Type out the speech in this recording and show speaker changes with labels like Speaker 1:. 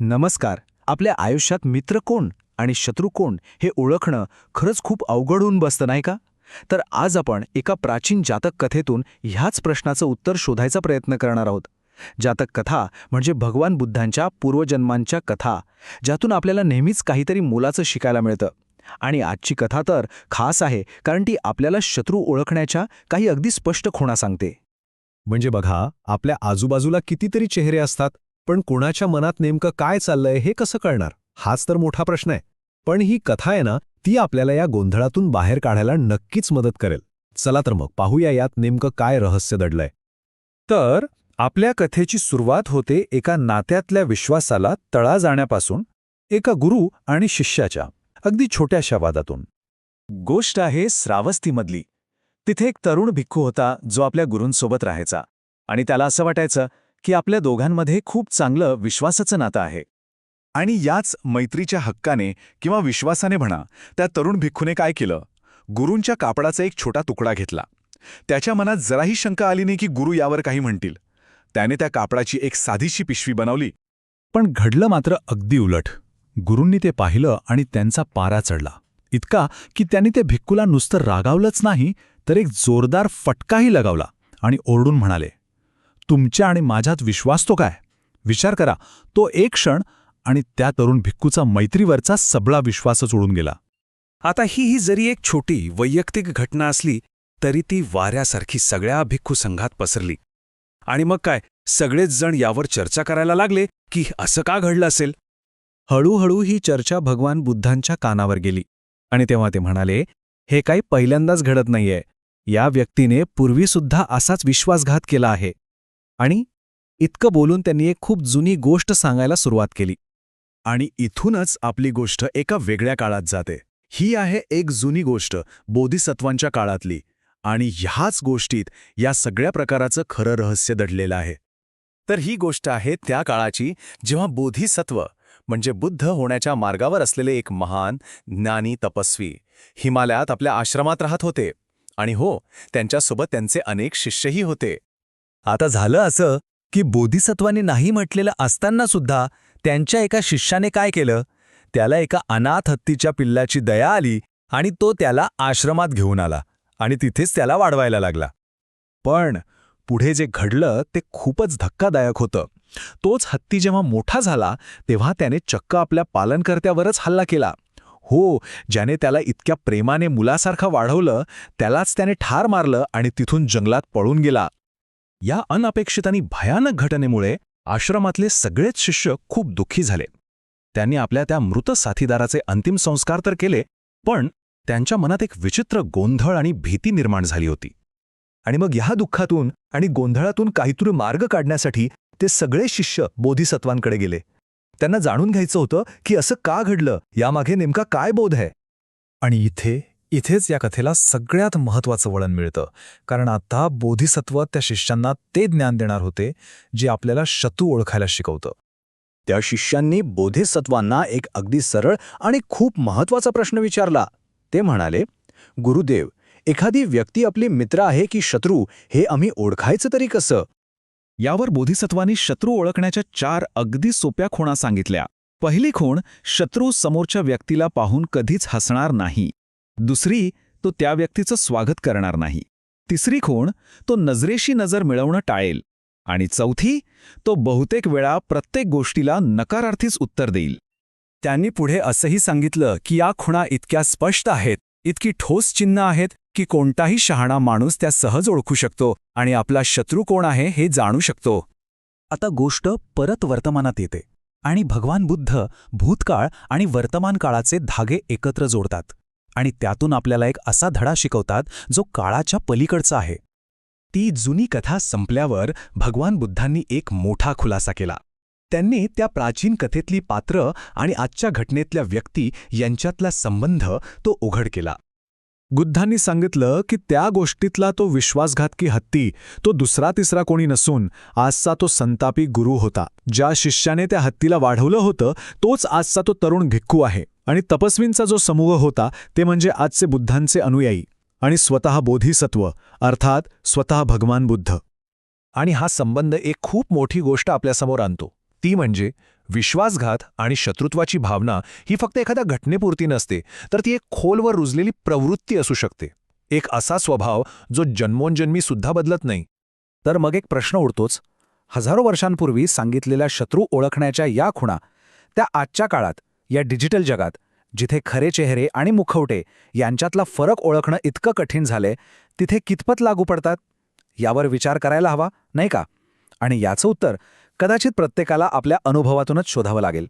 Speaker 1: नमस्कार. आपल्या आयुष्यात मित्र कोण आणि शत्रू कोण हे ओळखणं खरंच खूप अवघड होऊन बसतं नाही का? तर आज आपण एका प्राचीन जातक कथेतून ह्याच प्रश्नाचं उत्तर शोधायचा प्रयत्न करणार आहोत. जातक कथा म्हणजे भगवान बुद्धांच्या पूर्वजन्मांच्या कथा ज्यातून आपल्याला नेहमीच काहीतरी मोलाचं शिकायला मिळतं. आणि आजची कथा तर खास आहे कारण ती आपल्याला शत्रू ओळखण्याच्या काही अगदी स्पष्ट खुणा सांगते.
Speaker 2: म्हणजे बघा आपल्या आजूबाजूला कितीतरी चेहरे असतात पण कोणाच्या मनात नेमकं काय चाललंय हे कसं कळणार? हाच तर मोठा प्रश्न आहे. पण ही कथा आहे ना ती आपल्याला या गोंधळातून बाहेर काढायला नक्कीच मदत करेल. चला तर मग पाहूया यात नेमकं काय रहस्य दडलंय.
Speaker 3: तर आपल्या कथेची सुरुवात होते एका नात्यातल्या विश्वासाला तळा जाण्यापासून एका गुरु आणि शिष्याच्या अगदी छोट्याशा वादातून. गोष्ट आहे श्रावस्तीमधली. तिथे एक तरुण भिक्खू होता जो आपल्या गुरूंसोबत राहायचा. आणि त्याला असं वाटायचं की आपल्या दोघांमध्ये खूप चांगलं विश्वासाचं नातं आहे.
Speaker 4: आणि याच मैत्रीच्या हक्काने किंवा विश्वासाने म्हणा त्या तरुण भिक्खूने काय केलं? गुरूंच्या कापडाचा एक छोटा तुकडा घेतला. त्याच्या मनात जराही शंका आली नाही की गुरु यावर काही म्हणतील. त्याने त्या कापडाची एक साधीशी पिशवी बनवली.
Speaker 3: पण घडलं मात्र अगदी उलट. गुरूंनी ते पाहिलं आणि त्यांचा पारा चढला. इतका की त्यांनी ते भिक्कूला नुसतं रागावलंच नाही तर एक जोरदार फटकाही लगावला आणि ओरडून म्हणाले तुमच्या आणि माझ्यात विश्वास तो काय? विचार करा. तो एक क्षण आणि त्या तरुण भिक्कूचा मैत्रीवरचा सबळा विश्वासच उडून गेला.
Speaker 5: आता ही ही जरी एक छोटी वैयक्तिक घटना असली तरी ती वाऱ्यासारखी सगळ्या भिक्खू संघात पसरली. आणि मग काय? सगळेच जण यावर चर्चा करायला लागले की असं का घडलं असेल?
Speaker 3: हळूहळू ही चर्चा भगवान बुद्धांच्या कानावर गेली. आणि तेव्हा ते म्हणाले हे काही पहिल्यांदाच घडत नाहीये. या व्यक्तीने पूर्वीसुद्धा असाच विश्वासघात केला आहे. आणि इतकं बोलून त्यांनी एक खूप जुनी गोष्ट सांगायला सुरुवात केली.
Speaker 4: आणि इथूनच आपली गोष्ट एका वेगळ्या काळात जाते. ही आहे एक जुनी गोष्ट बोधिसत्वांच्या काळातली. आणि ह्याच गोष्टीत या सगळ्या प्रकाराचं खरं रहस्य दडलेलं आहे. तर ही गोष्ट आहे त्या काळाची जेव्हा बोधिसत्व म्हणजे बुद्ध होण्याच्या मार्गावर असलेले एक महान ज्ञानी तपस्वी हिमालयात आपल्या आश्रमात राहत होते. आणि हो त्यांच्यासोबत त्यांचे अनेक शिष्यही होते.
Speaker 1: आता झालं असं की बोधिसत्वाने नाही म्हटलेलं असताना सुद्धा त्यांच्या एका शिष्याने काय केलं? त्याला एका अनाथ हत्तीच्या पिल्लाची दया आली आणि तो त्याला आश्रमात घेऊन आला आणि तिथेच त्याला वाढवायला लागला.
Speaker 3: पण पुढे जे घडलं ते खूपच धक्कादायक होतं. तोच हत्ती जेव्हा मोठा झाला तेव्हा त्याने चक्क आपल्या पालनकर्त्यावरच हल्ला केला. हो ज्याने त्याला इतक्या प्रेमाने मुलासारखं वाढवलं त्यालाच त्याने ठार मारलं आणि तिथून जंगलात पळून गेला. या अनपेक्षित आणि भयानक घटनेमुळे आश्रमातले सगळेच शिष्य खूप दुःखी झाले. त्यांनी आपल्या त्या मृत साथीदाराचे अंतिम संस्कार तर केले पण त्यांच्या मनात एक विचित्र गोंधळ आणि भीती निर्माण झाली होती.
Speaker 2: आणि मग ह्या दुःखातून आणि गोंधळातून काहीतरी मार्ग काढण्यासाठी ते सगळे शिष्य बोधिसत्वांकडे गेले. त्यांना जाणून घ्यायचं होतं की असं का घडलं यामागे नेमका काय बोध आहे? आणि इथे इथेच या कथेला सगळ्यात महत्वाचं वळण मिळतं. कारण आता बोधिसत्व त्या शिष्यांना ते ज्ञान देणार होते जे आपल्याला शत्रू ओळखायला शिकवतं.
Speaker 1: त्या शिष्यांनी बोधिसत्वांना एक अगदी सरळ आणि खूप महत्त्वाचा प्रश्न विचारला. ते म्हणाले गुरुदेव एखादी व्यक्ती आपली मित्र आहे की शत्रू हे आम्ही ओळखायचं तरी कसं?
Speaker 3: यावर बोधिसत्वांनी शत्रू ओळखण्याच्या चार अगदी सोप्या खुणा सांगितल्या. पहिली खूण शत्रू समोरच्या व्यक्तीला पाहून कधीच हसणार नाही. दुसरी तो त्या व्यक्तीचं स्वागत करणार नाही. तिसरी खूण तो नजरेशी नजर मिळवणं टाळेल. आणि चौथी तो बहुतेक वेळा प्रत्येक गोष्टीला नकारार्थीच उत्तर देईल.
Speaker 5: त्यांनी पुढे असंही सांगितलं की या खुणा इतक्या स्पष्ट आहेत इतकी ठोस चिन्ह आहेत की कोणताही शहाणा माणूस त्या सहज ओळखू शकतो आणि आपला शत्रू कोण आहे हे जाणू शकतो.
Speaker 6: आता गोष्ट परत वर्तमानात येते आणि भगवान बुद्ध भूतकाळ आणि वर्तमान काळाचे धागे एकत्र जोडतात. आणि त्यातून आपल्याला एक असा धडा शिकवतात जो काळाच्या पलीकडचा आहे.
Speaker 2: ती जुनी कथा संपल्यावर भगवान बुद्धांनी एक मोठा खुलासा केला. त्यांनी त्या प्राचीन कथेतली पात्र आणि आजच्या घटनेतल्या व्यक्ती यांच्यातला संबंध तो उघड केला.
Speaker 3: बुद्धांनी सांगितलं की त्या गोष्टीतला तो विश्वासघातकी हत्ती तो दुसरा तिसरा कोणी नसून आजचा तो संतापी गुरु होता. ज्या शिष्याने त्या हत्तीला वाढवलं होतं तोच आजचा तो तरुण भिक्खू आहे. आणि तपस्वींचा जो समूह होता ते म्हणजे आजचे बुद्धांचे अनुयायी. आणि स्वतः बोधिसत्व अर्थात स्वतः भगवान बुद्ध.
Speaker 2: आणि हा संबंध एक खूप मोठी गोष्ट आपल्यासमोर आणतो. ती म्हणजे विश्वासघात आणि शत्रुत्वाची भावना ही फक्त एखाद्या घटनेपुरती नसते तर ती एक खोलवर रुजलेली प्रवृत्ती असू शकते. एक असा स्वभाव जो जन्मोनजन्मी सुद्धा बदलत नाही.
Speaker 6: तर मग एक प्रश्न उडतोच. हजारो वर्षांपूर्वी सांगितलेल्या शत्रू ओळखण्याच्या या खुणा त्या आजच्या काळात या डिजिटल जगात जिथे खरे चेहरे आणि मुखवटे यांच्यातला फरक ओळखणं इतकं कठीण झालंय तिथे कितपत लागू पडतात? यावर विचार करायला हवा नाही का? आणि याचं उत्तर कदाचित प्रत्येकाला आपल्या अनुभवातूनच शोधावं लागेल.